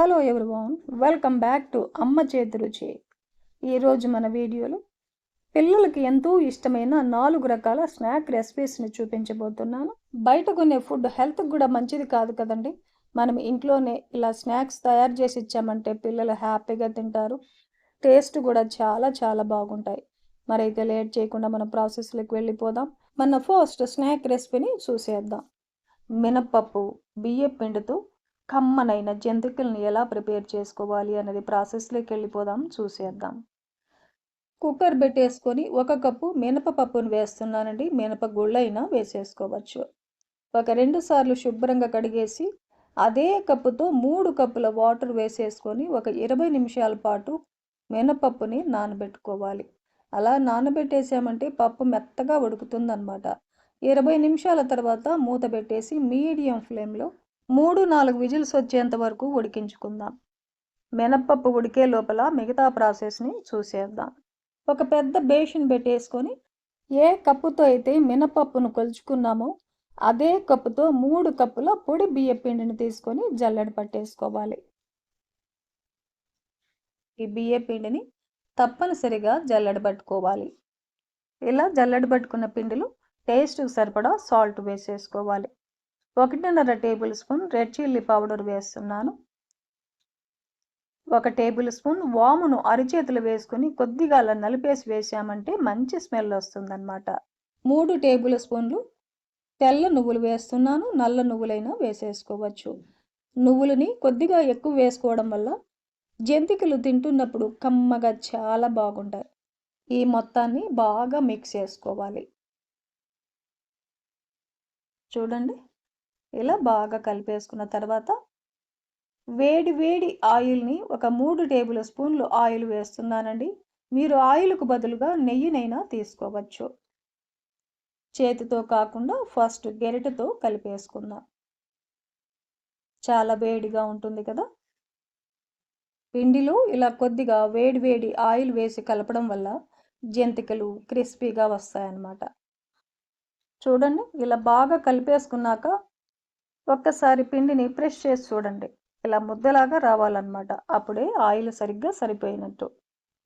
Hello everyone welcome back to అమ్మ చేతి రుచి ఈరోజు మన వీడియోలో పిల్లలకి ఎంతో ఇష్టమైన నాలుగు రకాల స్నాక్ రెసిపీస్ని చూపించబోతున్నాను. బయట కొనే ఫుడ్ హెల్త్కి కూడా మంచిది కాదు కదండి. మనం ఇంట్లోనే ఇలా స్నాక్స్ తయారు చేసి ఇచ్చామంటే పిల్లలు హ్యాపీగా తింటారు. టేస్ట్ కూడా చాలా చాలా బాగుంటాయి. మరైతే లేట్ చేయకుండా మన ప్రాసెస్లోకి వెళ్ళిపోదాం. మన ఫస్ట్ స్నాక్ రెసిపీని చూసేద్దాం. మినప్పప్పు బియ్యం పిండితో కమ్మనైన జంతికల్ని ఎలా ప్రిపేర్ చేసుకోవాలి అనేది ప్రాసెస్లోకి వెళ్ళిపోదాం చూసేద్దాం. కుక్కర్ పెట్టేసుకొని ఒక కప్పు మినపపప్పును వేస్తున్నానండి. మినప గుళ్ళైనా వేసేసుకోవచ్చు. ఒక రెండు సార్లు శుభ్రంగా కడిగేసి అదే కప్పుతో మూడు కప్పుల వాటర్ వేసేసుకొని ఒక ఇరవై నిమిషాల పాటు మినపప్పుని నానబెట్టుకోవాలి. అలా నానబెట్టేసామంటే పప్పు మెత్తగా ఉడుకుతుందన్నమాట. ఇరవై నిమిషాల తర్వాత మూత పెట్టేసి మీడియం ఫ్లేమ్లో మూడు నాలుగు విజిల్స్ వచ్చేంత వరకు ఉడికించుకుందాం. మినప్పప్పు ఉడికే లోపల మిగతా ప్రాసెస్ని చూసేద్దాం. ఒక పెద్ద బేషన్ పెట్టేసుకొని ఏ కప్పుతో అయితే మినపప్పును కొలుచుకున్నామో అదే కప్పుతో మూడు కప్పుల పొడి బియ్య పిండిని తీసుకొని జల్లెడ పట్టేసుకోవాలి. ఈ బియ్య పిండిని తప్పనిసరిగా జల్లెడ పట్టుకోవాలి. ఇలా జల్లెడ పట్టుకున్న పిండిలో టేస్ట్కి సరిపడా సాల్ట్ వేసేసుకోవాలి. ఒకటిన్నర tablespoon red chilli powder వేస్తున్నాను. ఒక టేబుల్ స్పూన్ వామును అరిచేతులు వేసుకుని కొద్దిగా అలా నలిపేసి వేసామంటే మంచి స్మెల్ వస్తుందన్నమాట. మూడు టేబుల్ స్పూన్లు తెల్ల నువ్వులు వేస్తున్నాను. నల్ల నువ్వులైనా వేసేసుకోవచ్చు. నువ్వులని కొద్దిగా ఎక్కువ వేసుకోవడం వల్ల జంతికలు తింటున్నప్పుడు కమ్మగా చాలా బాగుంటాయి. ఈ మొత్తాన్ని బాగా మిక్స్ చేసుకోవాలి. చూడండి. ఇలా బాగా కలిపేసుకున్న తర్వాత వేడి వేడి ఆయిల్ని ఒక మూడు టేబుల్ స్పూన్లు ఆయిల్ వేస్తున్నానండి. మీరు ఆయిల్కు బదులుగా నెయ్యినైనా తీసుకోవచ్చు. చేతితో కాకుండా ఫస్ట్ గెరిటతో కలిపేసుకుందాం. చాలా వేడిగా ఉంటుంది కదా. పిండిలో ఇలా కొద్దిగా వేడి వేడి ఆయిల్ వేసి కలపడం వల్ల జంతికలు క్రిస్పీగా వస్తాయన్నమాట. చూడండి ఇలా బాగా కలిపేసుకున్నాక ఒక్కసారి పిండిని ప్రెస్ చేసి చూడండి. ఇలా ముద్దలాగా రావాలన్నమాట. అప్పుడే ఆయిల్ సరిగ్గా సరిపోయినట్టు.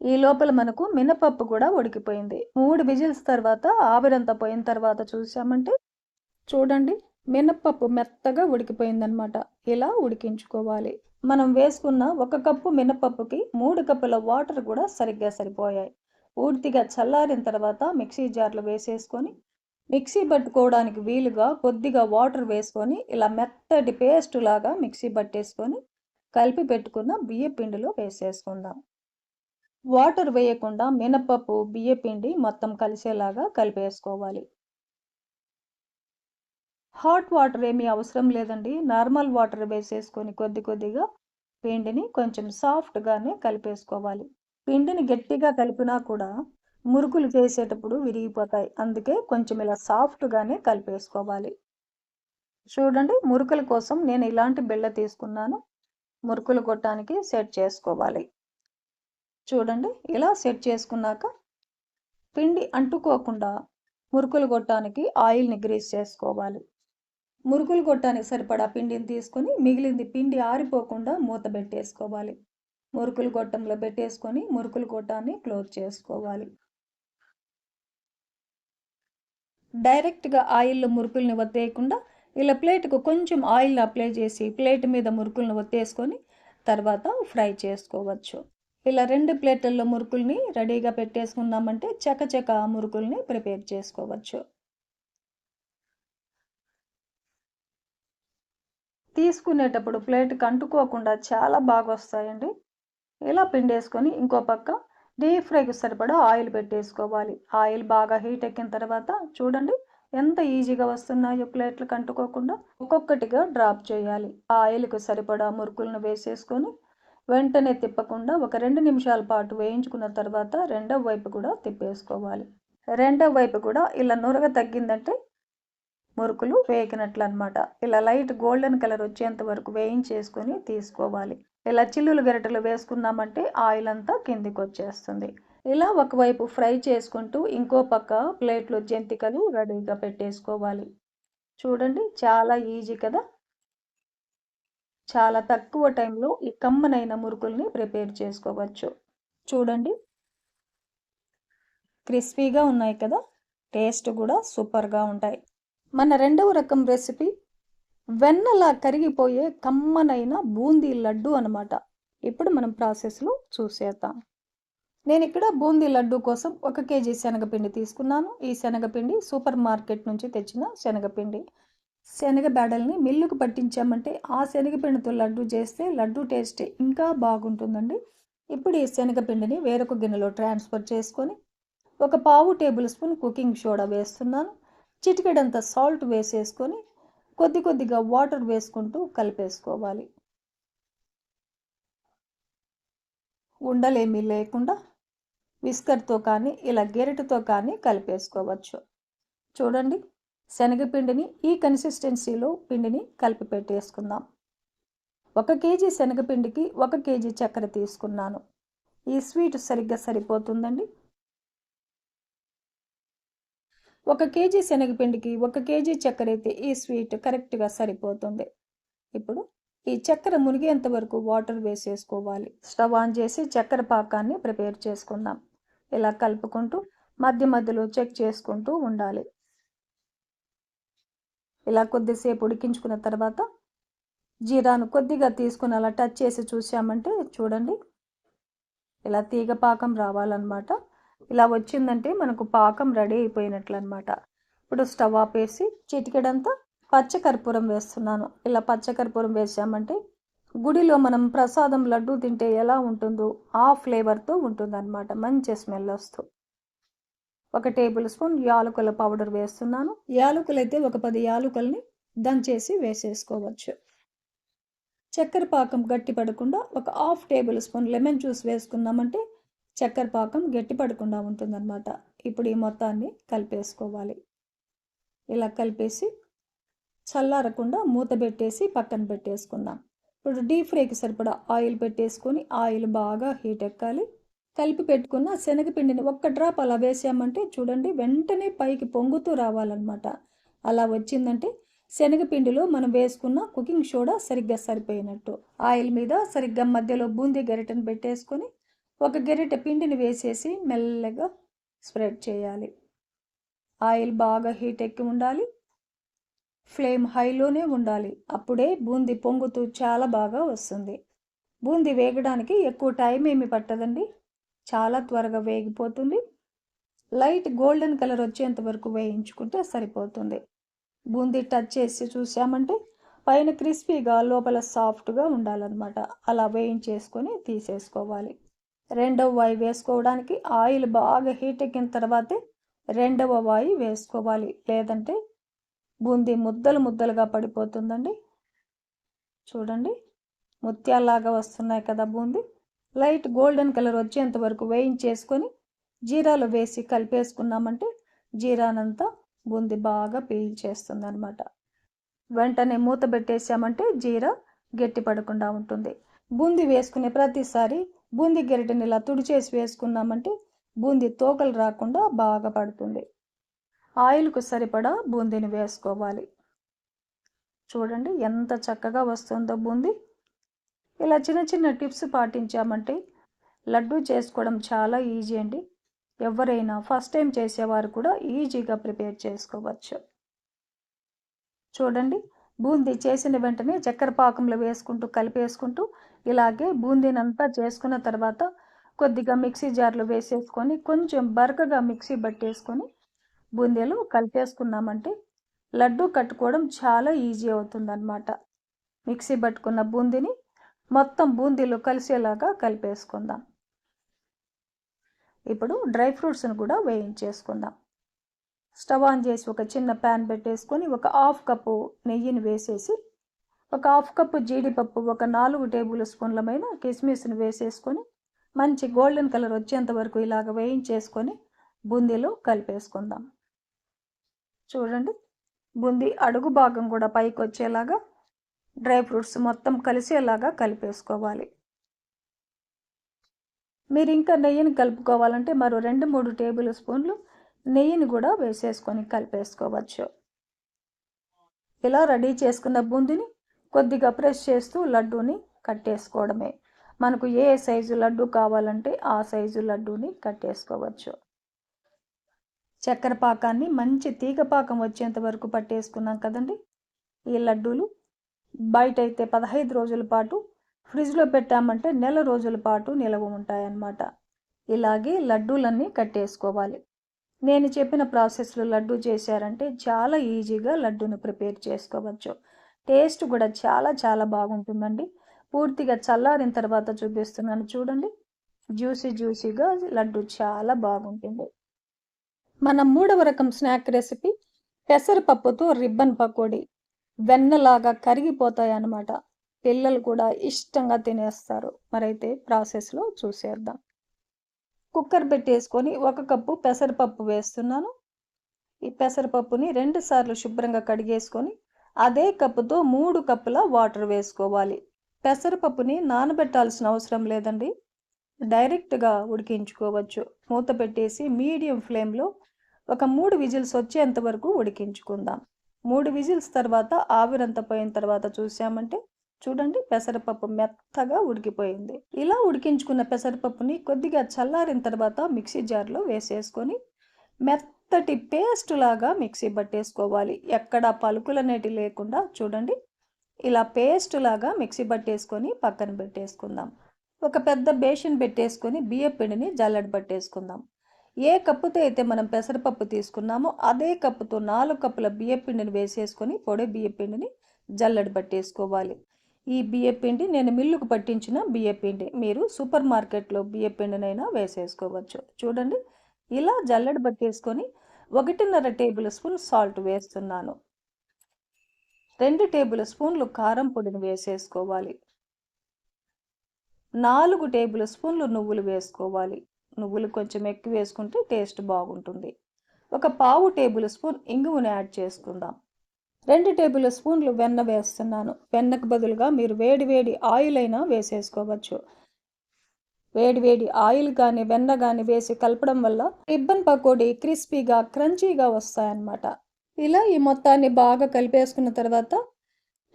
ఈ లోపల మనకు మినపప్పు కూడా ఉడికిపోయింది. మూడు విజిల్స్ తర్వాత ఆవిరంతా పోయిన తర్వాత చూసామంటే చూడండి మినపప్పు మెత్తగా ఉడికిపోయిందనమాట ఇలా ఉడికించుకోవాలి. మనం వేసుకున్న ఒక కప్పు మినపప్పుకి మూడు కప్పుల వాటర్ కూడా సరిగ్గా సరిపోయాయి. పూర్తిగా చల్లారిన తర్వాత మిక్సీ జార్లో వేసేసుకొని మిక్సీ పట్టుకోవడానికి వీలుగా కొద్దిగా వాటర్ వేసుకొని ఇలా మెత్తటి పేస్ట్ లాగా మిక్సీ పట్టేసుకొని కలిపి పెట్టుకున్న బియ్య పిండిలో వేసేసుకుందాం. వాటర్ వేయకుండా మినపప్పు బియ్య పిండి మొత్తం కలిసేలాగా కలిపేసుకోవాలి. హాట్ వాటర్ ఏమీ అవసరం లేదండి. నార్మల్ వాటర్ వేసేసుకొని కొద్ది కొద్దిగా పిండిని కొంచెం సాఫ్ట్గానే కలిపేసుకోవాలి. పిండిని గట్టిగా కలిపినా కూడా మురుకులు చేసేటప్పుడు విరిగిపోతాయి. అందుకే కొంచెం ఇలా సాఫ్ట్గానే కలిపేసుకోవాలి. చూడండి మురుకుల కోసం నేను ఇలాంటి బిళ్ళ తీసుకున్నాను. మురుకులు కొట్టడానికి సెట్ చేసుకోవాలి. చూడండి ఇలా సెట్ చేసుకున్నాక పిండి అంటుకోకుండా మురుకులు కొట్టడానికి ఆయిల్ని గ్రీస్ చేసుకోవాలి. మురుకులు కొట్టడానికి సరిపడా పిండిని తీసుకొని మిగిలింది పిండి ఆరిపోకుండా మూత పెట్టేసుకోవాలి. మురుకులు గొట్టంలో పెట్టేసుకొని మురుకులు గొట్టాన్ని క్లోజ్ చేసుకోవాలి. డైరెక్ట్గా ఆయిల్లో మురుకుల్ని వత్తేయకుండా ఇలా ప్లేట్కు కొంచెం ఆయిల్ అప్లై చేసి ప్లేట్ మీద మురుకుల్ని వత్తేసుకొని తర్వాత ఫ్రై చేసుకోవచ్చు. ఇలా రెండు ప్లేట్లలో మురుకుల్ని రెడీగా పెట్టేసుకున్నామంటే చకచక మురుకుల్ని ప్రిపేర్ చేసుకోవచ్చు. తీసుకునేటప్పుడు ప్లేట్కి అంటుకోకుండా చాలా బాగా వస్తాయండి ఇలా పిండేసుకొని ఇంకో పక్క డీప్ ఫ్రైకి సరిపడా ఆయిల్ పెట్టేసుకోవాలి. ఆయిల్ బాగా హీట్ ఎక్కిన తర్వాత చూడండి ఎంత ఈజీగా వస్తున్నాయో ప్లేట్లు అంటుకోకుండా ఒక్కొక్కటిగా డ్రాప్ చేయాలి. ఆయిల్కి సరిపడా మురుకులను వేసేసుకొని వెంటనే తిప్పకుండా ఒక రెండు నిమిషాల పాటు వేయించుకున్న తర్వాత రెండవ వైపు కూడా తిప్పేసుకోవాలి. రెండవ వైపు కూడా ఇలా నురగ తగ్గిందంటే మురుకులు వేగినట్లు అనమాట ఇలా లైట్ గోల్డెన్ కలర్ వచ్చేంత వరకు వేయించేసుకొని తీసుకోవాలి. ఇలా చిల్లులు గరిటెలు వేసుకున్నామంటే ఆయిల్ అంతా కిందికి వచ్చేస్తుంది ఇలా ఒకవైపు ఫ్రై చేసుకుంటూ ఇంకో పక్క ప్లేట్లో జంతికలు రెడీగా పెట్టేసుకోవాలి. చూడండి చాలా ఈజీ కదా? చాలా తక్కువ టైంలో ఈ కమ్మనైన మురుకుల్ని ప్రిపేర్ చేసుకోవచ్చు. చూడండి. క్రిస్పీగా ఉన్నాయి కదా? టేస్ట్ కూడా సూపర్గా ఉంటాయి. మన రెండవ రకం రెసిపీ వెన్నలా కరిగిపోయే కమ్మనైన బూందీ లడ్డు అనమాట ఇప్పుడు మనం ప్రాసెస్లో చూసేద్దాం. నేను ఇక్కడ బూందీ లడ్డు కోసం ఒక కేజీ శనగపిండి తీసుకున్నాను. ఈ శనగపిండి సూపర్ మార్కెట్ నుంచి తెచ్చిన శనగపిండి. శనగ బేడల్ని మిల్లుకు పట్టించామంటే ఆ శనగపిండితో లడ్డు చేస్తే లడ్డు టేస్ట్ ఇంకా బాగుంటుందండి. ఇప్పుడు ఈ శనగపిండిని వేరొక గిన్నెలో ట్రాన్స్ఫర్ చేసుకొని ఒక పావు టేబుల్ స్పూన్ కుకింగ్ సోడా వేస్తున్నాను. చిటికెడంత సాల్ట్ వేసేసుకొని కొద్ది కొద్దిగా వాటర్ వేసుకుంటూ కలిపేసుకోవాలి. ఉండలేమీ లేకుండా విస్కర్తో కానీ ఇలా గెరటితో కానీ కలిపేసుకోవచ్చు. చూడండి శనగపిండిని ఈ కన్సిస్టెన్సీలో పిండిని కలిపి పెట్టేసుకుందాం. ఒక కేజీ శనగపిండికి ఒక కేజీ చక్కెర తీసుకున్నాను. ఈ స్వీట్ సరిగ్గా సరిపోతుందండి? ఒక కేజీ శనగపిండికి ఒక కేజీ చక్కెర అయితే ఈ స్వీట్ కరెక్ట్గా సరిపోతుంది. ఇప్పుడు ఈ చక్కెర మునిగేంత వరకు వాటర్ వేసేసుకోవాలి. స్టవ్ ఆన్ చేసి చక్కెర పాకాన్ని ప్రిపేర్ చేసుకుందాం. ఇలా కలుపుకుంటూ మధ్య మధ్యలో చెక్ చేసుకుంటూ ఉండాలి. ఇలా కొద్దిసేపు ఉడికించుకున్న తర్వాత జీరాను కొద్దిగా తీసుకుని అలా టచ్ చేసి చూసామంటే చూడండి ఇలా తీగ పాకం రావాలన్నమాట. ఇలా వచ్చిందంటే మనకు పాకం రెడీ అయిపోయినట్లు అనమాట ఇప్పుడు స్టవ్ ఆపేసి చిటికెడంతా పచ్చకర్పూరం వేస్తున్నాను. ఇలా పచ్చకర్పూరం వేసామంటే గుడిలో మనం ప్రసాదం లడ్డు తింటే ఎలా ఉంటుందో ఆ ఫ్లేవర్తో ఉంటుందన్నమాట. మంచి స్మెల్ వస్తూ. ఒక టేబుల్ స్పూన్ యాలకుల పౌడర్ వేస్తున్నాను. యాలకులు అయితే ఒక పది యాలకుల్ని దంచేసి వేసేసుకోవచ్చు. చక్కెర పాకం గట్టి పడకుండా ఒక half tablespoon lemon juice వేసుకున్నామంటే చక్కెర పాకం గట్టి పడకుండా ఉంటుందన్నమాట. ఇప్పుడు ఈ మొత్తాన్ని కలిపేసుకోవాలి. ఇలా కలిపేసి చల్లారకుండా మూత పెట్టేసి పక్కన పెట్టేసుకుందాం. ఇప్పుడు డీప్ ఫ్రైకి సరిపడా ఆయిల్ పెట్టేసుకొని ఆయిల్ బాగా హీట్ ఎక్కాలి. కలిపి పెట్టుకున్న శనగపిండిని ఒక్క డ్రాప్ అలా వేసామంటే చూడండి వెంటనే పైకి పొంగుతూ రావాలన్నమాట. అలా వచ్చిందంటే శనగపిండిలో మనం వేసుకున్న కుకింగ్ సోడా సరిగ్గా సరిపోయినట్టు. ఆయిల్ మీద సరిగ్గా మధ్యలో బూందీ గరిటెను పెట్టేసుకొని ఒక గెరిట పిండిని వేసేసి మెల్లగా స్ప్రెడ్ చేయాలి. ఆయిల్ బాగా హీట్ ఎక్కి ఉండాలి. ఫ్లేమ్ హైలోనే ఉండాలి. అప్పుడే బూందీ పొంగుతూ చాలా బాగా వస్తుంది. బూందీ వేగడానికి ఎక్కువ టైం ఏమి పట్టదండి. చాలా త్వరగా వేగిపోతుంది. లైట్ గోల్డెన్ కలర్ వచ్చేంత వరకు వేయించుకుంటే సరిపోతుంది. బూందీ టచ్ చేసి చూసామంటే పైన క్రిస్పీగా లోపల సాఫ్ట్గా ఉండాలన్నమాట. అలా వేయించేసుకొని తీసేసుకోవాలి. రెండవ వాయి వేసుకోవడానికి ఆయిల్ బాగా హీట్ ఎక్కిన తర్వాతే రెండవ వాయి వేసుకోవాలి. లేదంటే బూందీ ముద్దలు ముద్దలుగా పడిపోతుందండి. చూడండి. ముత్యాల్లాగా వస్తున్నాయి కదా బూందీ. లైట్ గోల్డెన్ కలర్ వచ్చేంత వరకు వేయించేసుకొని జీరాలో వేసి కలిపేసుకున్నామంటే జీరానంతా బూందీ బాగా పీల్చేస్తుంది అనమాట వెంటనే మూత పెట్టేసామంటే జీరా గట్టి పడకుండా ఉంటుంది. బూందీ వేసుకునే ప్రతిసారి బూందీ గెరిటని ఇలా తుడిచేసి వేసుకున్నామంటే బూందీ తోకలు రాకుండా బాగా పడుతుంది. ఆయిల్కు సరిపడా బూందీని వేసుకోవాలి. చూడండి ఎంత చక్కగా వస్తుందో బూందీ. ఇలా చిన్న చిన్న టిప్స్ పాటించామంటే లడ్డూ చేసుకోవడం చాలా ఈజీ అండి. ఎవరైనా ఫస్ట్ టైం చేసేవారు కూడా ఈజీగా ప్రిపేర్ చేసుకోవచ్చు. చూడండి బూందీ చేసిన వెంటనే చక్కెర పాకంలో వేసుకుంటూ కలిపేసుకుంటూ ఇలాగే బూందీనంతా చేసుకున్న తర్వాత కొద్దిగా మిక్సీ జార్లో వేసేసుకొని కొంచెం బరకగా మిక్సీ పట్టేసుకొని బూందీలు కలిపేసుకున్నామంటే లడ్డు కట్టుకోవడం చాలా ఈజీ అవుతుందన్నమాట. మిక్సీ పట్టుకున్న బూందీని మొత్తం బూందీలో కలిసేలాగా కలిపేసుకుందాం. ఇప్పుడు డ్రై ఫ్రూట్స్ని కూడా వేయించేసుకుందాం. స్టవ్ ఆన్ చేసి ఒక చిన్న ప్యాన్ పెట్టేసుకొని ఒక హాఫ్ కప్పు నెయ్యిని వేసేసి ఒక హాఫ్ కప్పు జీడిపప్పు ఒక నాలుగు టేబుల్ స్పూన్లమైన కిస్మిస్ని వేసేసుకొని మంచి గోల్డెన్ కలర్ వచ్చేంత వరకు ఇలాగ వేయించేసుకొని బూందీలో కలిపేసుకుందాం. చూడండి బూందీ అడుగు భాగం కూడా పైకి వచ్చేలాగా డ్రై ఫ్రూట్స్ మొత్తం కలిసేలాగా కలిపేసుకోవాలి. మీరు ఇంకా నెయ్యిని కలుపుకోవాలంటే మరో రెండు మూడు టేబుల్ స్పూన్లు నెయ్యిని కూడా వేసేసుకొని కలిపేసుకోవచ్చు. ఇలా రెడీ చేసుకున్న బూందిని కొద్దిగా ప్రెస్ చేస్తూ లడ్డూని కట్టేసుకోవడమే. మనకు ఏ సైజు లడ్డు కావాలంటే ఆ సైజు లడ్డూని కట్టేసుకోవచ్చు. చక్కెర పాకాన్ని మంచి తీగ పాకం వచ్చేంత వరకు పట్టేసుకున్నాం కదండి. ఈ లడ్డూలు బయట అయితే పదహైదు రోజుల పాటు ఫ్రిడ్జ్లో పెట్టామంటే నెల రోజుల పాటు నిలవ ఉంటాయన్నమాట. ఇలాగే లడ్డూలన్నీ కట్టేసుకోవాలి. నేను చెప్పిన ప్రాసెస్లో లడ్డు చేశారంటే చాలా ఈజీగా లడ్డూని ప్రిపేర్ చేసుకోవచ్చు. టేస్ట్ కూడా చాలా చాలా బాగుంటుందండి. పూర్తిగా చల్లారిన తర్వాత చూపిస్తున్నాను చూడండి. జ్యూసీ జ్యూసీగా లడ్డు చాలా బాగుంటుంది. మన మూడవ రకం స్నాక్ రెసిపీ పెసరపప్పుతో రిబ్బన్ పకోడీ. వెన్నలాగా కరిగిపోతాయి అన్నమాట పిల్లలు కూడా ఇష్టంగా తినేస్తారు. మరైతే ప్రాసెస్లో చూసేద్దాం. కుక్కర్ పెట్టేసుకొని ఒక కప్పు పెసరపప్పు వేస్తున్నాను. ఈ పెసరపప్పుని రెండు సార్లు శుభ్రంగా కడిగేసుకొని అదే కప్పుతో మూడు కప్పుల వాటర్ వేసుకోవాలి. పెసరపప్పుని నానబెట్టాల్సిన అవసరం లేదండి. డైరెక్ట్గా ఉడికించుకోవచ్చు. మూత పెట్టేసి మీడియం ఫ్లేమ్లో ఒక మూడు విజిల్స్ వచ్చేంత వరకు ఉడికించుకుందాం. మూడు విజిల్స్ తర్వాత ఆవిరంత పోయిన తర్వాత చూసామంటే చూడండి పెసరపప్పు మెత్తగా ఉడికిపోయింది. ఇలా ఉడికించుకున్న పెసరపప్పుని కొద్దిగా చల్లారిన తర్వాత మిక్సీ జార్లో వేసేసుకొని మెత్తటి పేస్ట్ లాగా మిక్సీ పట్టేసుకోవాలి. ఎక్కడ పలుకులనేటి లేకుండా చూడండి ఇలా పేస్ట్ లాగా మిక్సీ పట్టేసుకొని పక్కన పెట్టేసుకుందాం. ఒక పెద్ద బేషన్ పెట్టేసుకొని బియ్య పిండిని జల్లెడ పట్టేసుకుందాం. ఏ కప్పుతో అయితే మనం పెసరపప్పు తీసుకున్నామో అదే కప్పుతో నాలుగు కప్పుల బియ్య పిండిని వేసేసుకొని పొడి బియ్య పిండిని జల్లెడ పట్టేసుకోవాలి. ఈ బియ్య పిండి నేను మిల్లుకు పట్టించిన బియ్య పిండి. మీరు సూపర్ మార్కెట్లో బియ్య పిండినైనా వేసేసుకోవచ్చు. చూడండి ఇలా జల్లెడ పట్టేసుకొని ఒకటిన్నర టేబుల్ స్పూన్ సాల్ట్ వేస్తున్నాను. రెండు టేబుల్ స్పూన్లు కారం పొడిని వేసేసుకోవాలి. నాలుగు టేబుల్ స్పూన్లు నువ్వులు వేసుకోవాలి. నువ్వులు కొంచెం ఎక్కువ వేసుకుంటే టేస్ట్ బాగుంటుంది. ఒక పావు టేబుల్ స్పూన్ ఇంగువను యాడ్ చేసుకుందాం. రెండు టేబుల్ స్పూన్లు వెన్న వేస్తున్నాను. వెన్నకు బదులుగా మీరు వేడి వేడి ఆయిల్ అయినా వేసేసుకోవచ్చు. వేడి వేడి ఆయిల్ కానీ వెన్న కానీ వేసి కలపడం వల్ల రిబ్బన్ పకోడీ క్రిస్పీగా క్రంచీగా వస్తాయన్నమాట. ఇలా ఈ మొత్తాన్ని బాగా కలిపేసుకున్న తర్వాత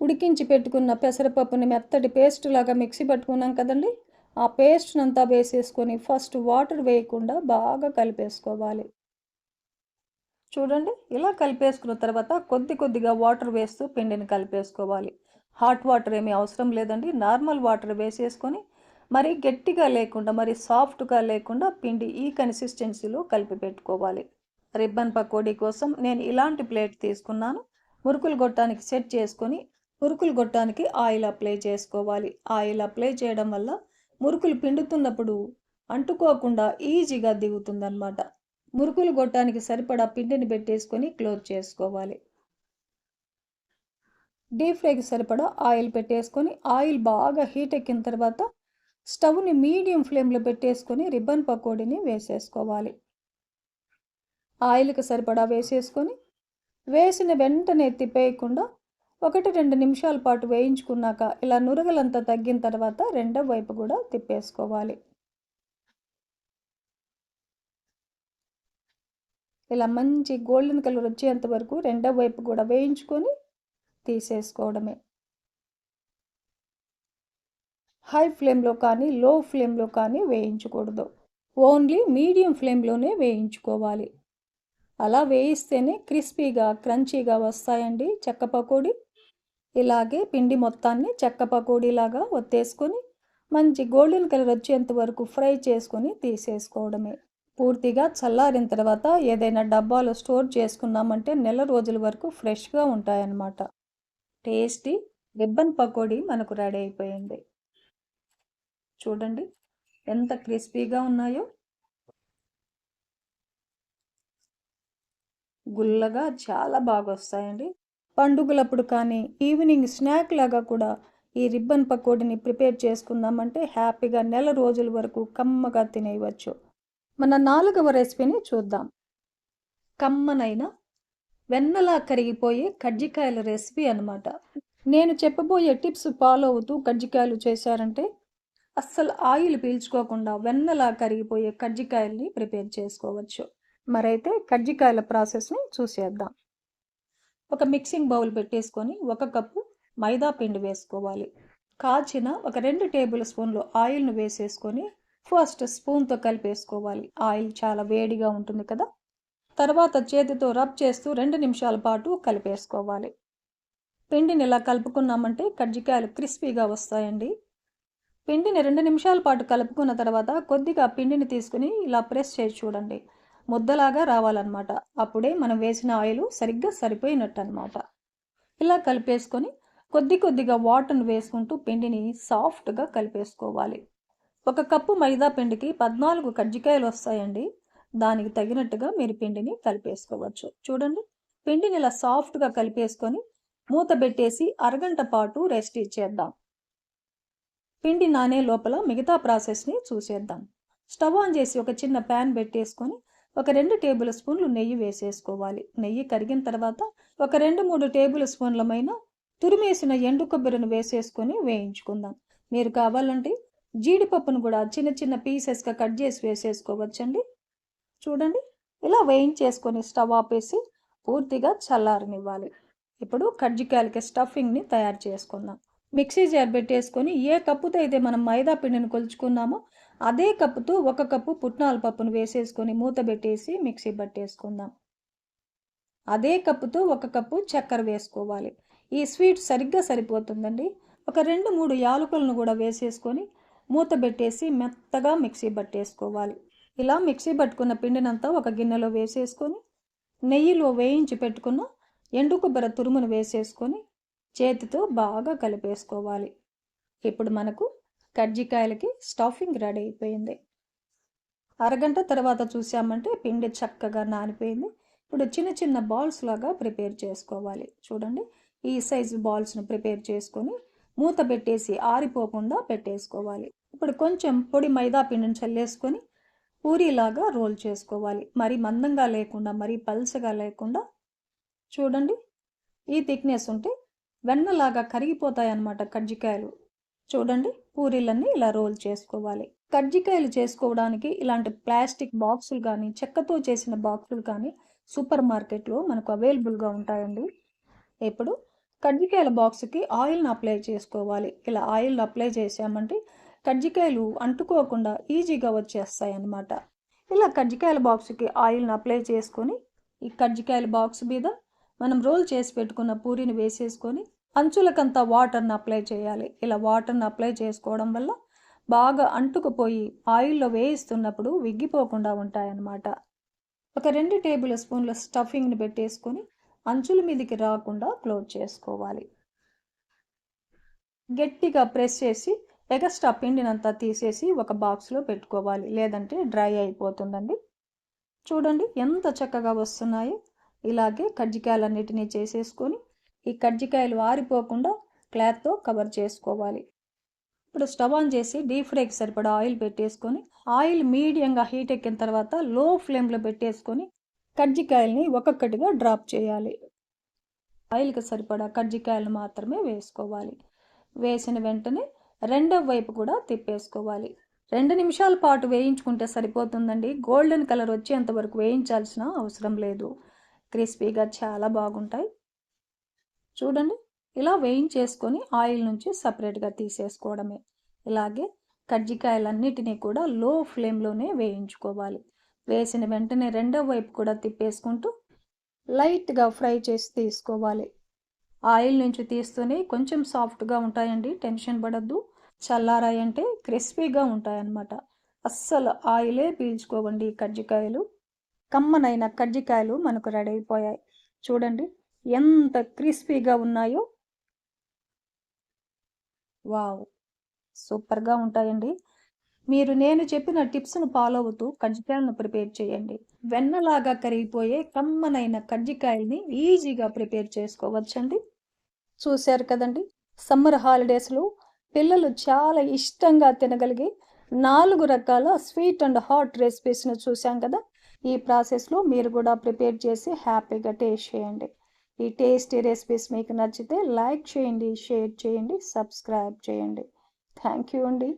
ఉడికించి పెట్టుకున్న పెసరపప్పుని మెత్తటి పేస్ట్ లాగా మిక్సీ పట్టుకున్నాం కదండి. ఆ పేస్ట్నంతా వేసేసుకొని ఫస్ట్ వాటర్ వేయకుండా బాగా కలిపేసుకోవాలి. చూడండి ఇలా కలిపేసుకున్న తర్వాత కొద్ది కొద్దిగా వాటర్ వేస్తూ పిండిని కలిపేసుకోవాలి. హాట్ వాటర్ ఏమీ అవసరం లేదండి నార్మల్ వాటర్ వేసేసుకొని మరి గట్టిగా లేకుండా మరి సాఫ్ట్గా లేకుండా పిండి ఈ కన్సిస్టెన్సీలో కలిపి పెట్టుకోవాలి. రిబ్బన్ పకోడీ కోసం నేను ఇలాంటి ప్లేట్ తీసుకున్నాను. మురుకులు గొట్టానికి సెట్ చేసుకొని మురుకులు గొట్టానికి ఆయిల్ అప్లై చేసుకోవాలి. ఆయిల్ అప్లై చేయడం వల్ల మురుకులు పిండుతున్నప్పుడు అంటుకోకుండా ఈజీగా దిగుతుందన్నమాట. మురుకులు గొట్టానికి సరిపడా పిండిని పెట్టేసుకొని క్లోజ్ చేసుకోవాలి. డీప్ ఫ్రైకి సరిపడా ఆయిల్ పెట్టేసుకొని ఆయిల్ బాగా హీట్ ఎక్కిన తర్వాత స్టవ్ని మీడియం ఫ్లేమ్లో పెట్టేసుకొని రిబ్బన్ పకోడీని వేసేసుకోవాలి. ఆయిల్కి సరిపడా వేసేసుకొని వేసిన వెంటనే తిప్పేయకుండా ఒకటి రెండు నిమిషాల పాటు వేయించుకున్నాక ఇలా నురగలంతా తగ్గిన తర్వాత రెండో వైపు కూడా తిప్పేసుకోవాలి. ఇలా మంచి గోల్డెన్ కలర్ వచ్చేంత వరకు రెండో వైపు కూడా వేయించుకొని తీసేసుకోవడమే. హై ఫ్లేమ్లో కానీ లో ఫ్లేమ్లో కానీ వేయించకూడదు. ఓన్లీ మీడియం ఫ్లేమ్లోనే వేయించుకోవాలి. అలా వేయిస్తేనే క్రిస్పీగా క్రంచీగా వస్తాయండి చెక్క పకోడీ. ఇలాగే పిండి మొత్తాన్ని చెక్క పకోడీలాగా ఒత్తేసుకొని మంచి గోల్డెన్ కలర్ వచ్చేంత వరకు ఫ్రై చేసుకొని తీసేసుకోవడమే. పూర్తిగా చల్లారిన తర్వాత ఏదైనా డబ్బాలో స్టోర్ చేసుకున్నామంటే నెల రోజుల వరకు ఫ్రెష్గా ఉంటాయన్నమాట. టేస్టీ రిబ్బన్ పకోడీ మనకు రెడీ అయిపోయింది. చూడండి ఎంత క్రిస్పీగా ఉన్నాయో. గుల్లగా చాలా బాగా వస్తాయండి. పండుగలప్పుడు కానీ ఈవినింగ్ స్నాక్ లాగా కూడా ఈ రిబ్బన్ పకోడీని ప్రిపేర్ చేసుకుందామంటే హ్యాపీగా నెల రోజుల వరకు కమ్మగా తినేయవచ్చు. మన నాలుగవ రెసిపీని చూద్దాం. కమ్మనైన వెన్నలా కరిగిపోయే కజ్జికాయల రెసిపీ అనమాట నేను చెప్పబోయే టిప్స్ ఫాలో అవుతూ కజ్జికాయలు చేశారంటే అస్సలు ఆయిల్ పీల్చుకోకుండా వెన్నలా కరిగిపోయే కజ్జికాయల్ని ప్రిపేర్ చేసుకోవచ్చు. మరైతే కజ్జికాయల ప్రాసెస్ని చూసేద్దాం. ఒక మిక్సింగ్ బౌల్ పెట్టేసుకొని ఒక కప్పు మైదా పిండి వేసుకోవాలి. కాచిన ఒక రెండు టేబుల్ స్పూన్లు ఆయిల్ను వేసేసుకొని ఫస్ట్ స్పూన్తో కలిపేసుకోవాలి. ఆయిల్ చాలా వేడిగా ఉంటుంది కదా? తర్వాత చేతితో రబ్ చేస్తూ రెండు నిమిషాల పాటు కలిపేసుకోవాలి. పిండిని ఇలా కలుపుకున్నామంటే కజ్జికాయలు క్రిస్పీగా వస్తాయండి. పిండిని రెండు నిమిషాల పాటు కలుపుకున్న తర్వాత కొద్దిగా పిండిని తీసుకుని ఇలా ప్రెస్ చేసి చూడండి. ముద్దలాగా రావాలన్నమాట. అప్పుడే మనం వేసిన ఆయిల్ సరిగ్గా సరిపోయినట్టు అనమాట ఇలా కలిపేసుకొని కొద్ది కొద్దిగా వాటర్ను వేసుకుంటూ పిండిని సాఫ్ట్గా కలిపేసుకోవాలి. ఒక కప్పు మైదా పిండికి పద్నాలుగు కజ్జికాయలు వస్తాయండి. దానికి తగినట్టుగా మీరు పిండిని కలిపేసుకోవచ్చు. చూడండి. పిండిని ఇలా సాఫ్ట్గా కలిపేసుకొని మూత పెట్టేసి అరగంట పాటు రెస్ట్ ఇచ్చేద్దాం. పిండి నానే లోపల మిగతా ప్రాసెస్ని చూసేద్దాం. స్టవ్ ఆన్ చేసి ఒక చిన్న ప్యాన్ పెట్టేసుకొని ఒక రెండు టేబుల్ స్పూన్లు నెయ్యి వేసేసుకోవాలి. నెయ్యి కరిగిన తర్వాత ఒక రెండు మూడు టేబుల్ స్పూన్లమైన తురిమేసిన ఎండు కొబ్బరిని వేసేసుకొని వేయించుకుందాం. మీరు కావాలంటే జీడిపప్పును కూడా చిన్న చిన్న పీసెస్గా కట్ చేసి వేసేసుకోవచ్చండి. చూడండి ఇలా వేయించేసుకొని స్టవ్ ఆపేసి పూర్తిగా చల్లారనివ్వాలి. ఇప్పుడు కజ్జికాయలకి స్టఫింగ్ని తయారు చేసుకుందాం. మిక్సీ జార్ పెట్టేసుకొని ఏ కప్పుతో అయితే మనం మైదా పిండిని కొలుచుకున్నామో అదే కప్పుతో ఒక కప్పు పుట్నాల పప్పును వేసేసుకొని మూత పెట్టేసి మిక్సీ పట్టేసుకుందాం. అదే కప్పుతో ఒక కప్పు చక్కెర వేసుకోవాలి. ఈ స్వీట్ సరిగ్గా సరిపోతుందండి. ఒక రెండు మూడు యాలకులను కూడా వేసేసుకొని మూత పెట్టేసి మెత్తగా మిక్సీ పట్టేసుకోవాలి ఇలా మిక్సీ పట్టుకున్న పిండినంతా ఒక గిన్నెలో వేసేసుకొని నెయ్యిలో వేయించి పెట్టుకున్న ఎండు కొబ్బరి తురుమును వేసేసుకొని చేతితో బాగా కలిపేసుకోవాలి. ఇప్పుడు మనకు కజ్జికాయలకి స్టఫింగ్ రెడీ అయిపోయింది. అరగంట తర్వాత చూసామంటే పిండి చక్కగా నానిపోయింది. ఇప్పుడు చిన్న చిన్న బాల్స్ లాగా ప్రిపేర్ చేసుకోవాలి. చూడండి ఈ సైజు బాల్స్ను ప్రిపేర్ చేసుకొని మూత పెట్టేసి ఆరిపోకుండా పెట్టేసుకోవాలి. ఇప్పుడు కొంచెం పొడి మైదా పిండిని చల్లేసుకొని పూరీలాగా రోల్ చేసుకోవాలి. మరి మందంగా లేకుండా మరి పల్చగా లేకుండా చూడండి. ఈ థిక్నెస్ ఉంటే వెన్నలాగా కరిగిపోతాయి అన్నమాట కజ్జికాయలు. చూడండి పూరీలన్నీ ఇలా రోల్ చేసుకోవాలి. కజ్జికాయలు చేసుకోవడానికి ఇలాంటి ప్లాస్టిక్ బాక్సులు కానీ చెక్కతో చేసిన బాక్సులు కానీ సూపర్ మార్కెట్లో మనకు అవైలబుల్గా ఉంటాయండి. ఇప్పుడు కజ్జికాయల బాక్స్కి ఆయిల్ని అప్లై చేసుకోవాలి. ఇలా ఆయిల్ అప్లై చేసామంటే కజ్జికాయలు అంటుకోకుండా ఈజీగా వచ్చేస్తాయి అన్నమాట ఇలా కజ్జికాయల బాక్స్కి ఆయిల్ని అప్లై చేసుకొని ఈ కజ్జికాయల బాక్స్ మీద మనం రోల్ చేసి పెట్టుకున్న పూరిని వేసేసుకొని అంచులకంతా వాటర్ని అప్లై చేయాలి. ఇలా వాటర్ని అప్లై చేసుకోవడం వల్ల బాగా అంటుకుపోయి ఆయిల్లో వేయిస్తున్నప్పుడు విగ్గిపోకుండా ఉంటాయన్నమాట. ఒక రెండు టేబుల్ స్పూన్ల స్టఫింగ్ని పెట్టేసుకొని అంచుల మీదకి రాకుండా క్లోజ్ చేసుకోవాలి. గట్టిగా ప్రెస్ చేసి ఎగస్ట్రా పిండినంతా తీసేసి ఒక బాక్స్లో పెట్టుకోవాలి. లేదంటే డ్రై అయిపోతుందండి. చూడండి ఎంత చక్కగా వస్తున్నాయో. ఇలాగే కజ్జికాయలన్నిటినీ చేసేసుకొని ఈ కజ్జికాయలు ఆరిపోకుండా క్లాత్తో కవర్ చేసుకోవాలి. ఇప్పుడు స్టవ్ ఆన్ చేసి డీప్ ఫ్రైకి సరిపడా ఆయిల్ పెట్టేసుకొని ఆయిల్ మీడియంగా హీట్ ఎక్కిన తర్వాత లో ఫ్లేమ్లో పెట్టేసుకొని కజ్జికాయల్ని ఒక్కొక్కటిగా డ్రాప్ చేయాలి. ఆయిల్కి సరిపడా కజ్జికాయలు మాత్రమే వేసుకోవాలి. వేసిన వెంటనే రెండవ వైపు కూడా తిప్పేసుకోవాలి. రెండు నిమిషాల పాటు వేయించుకుంటే సరిపోతుందండి. గోల్డెన్ కలర్ వచ్చేంత వరకు వేయించాల్సిన అవసరం లేదు. క్రిస్పీగా చాలా బాగుంటాయి. చూడండి ఇలా వేయించేసుకొని ఆయిల్ నుంచి సపరేట్గా తీసేసుకోవడమే. ఇలాగే కజ్జికాయలన్నిటినీ కూడా లో ఫ్లేమ్లోనే వేయించుకోవాలి. వేసిన వెంటనే రెండో వైపు కూడా తిప్పేసుకుంటూ లైట్గా ఫ్రై చేసి తీసుకోవాలి. ఆయిల్ నుంచి తీస్తూనే కొంచెం సాఫ్ట్గా ఉంటాయండి టెన్షన్ పడద్దు. చల్లారాయంటే క్రిస్పీగా ఉంటాయన్నమాట. అస్సలు ఆయిలే పీల్చుకోవండి కజ్జికాయలు. కమ్మనైన కజ్జికాయలు మనకు రెడీ అయిపోయాయి. చూడండి ఎంత క్రిస్పీగా ఉన్నాయో. వావ్! సూపర్గా ఉంటాయండి. మీరు నేను చెప్పిన టిప్స్ను ఫాలో అవుతూ కజ్జికాయలను ప్రిపేర్ చేయండి. వెన్నలాగా కరిగిపోయే కమ్మనైన కజ్జికాయల్ని ఈజీగా ప్రిపేర్ చేసుకోవచ్చండి. చూశారు కదండి? సమ్మర్ హాలిడేస్లో పిల్లలు చాలా ఇష్టంగా తినగలిగే నాలుగు రకాల స్వీట్ అండ్ హాట్ రెసిపీస్ను చూసాం కదా? ఈ ప్రాసెస్లో మీరు కూడా ప్రిపేర్ చేసి హ్యాపీగా టేస్ట్ చేయండి. ఈ టేస్టీ రెసిపీస్ మీకు నచ్చితే లైక్ చేయండి షేర్ చేయండి సబ్స్క్రైబ్ చేయండి. థ్యాంక్ యూ అండి.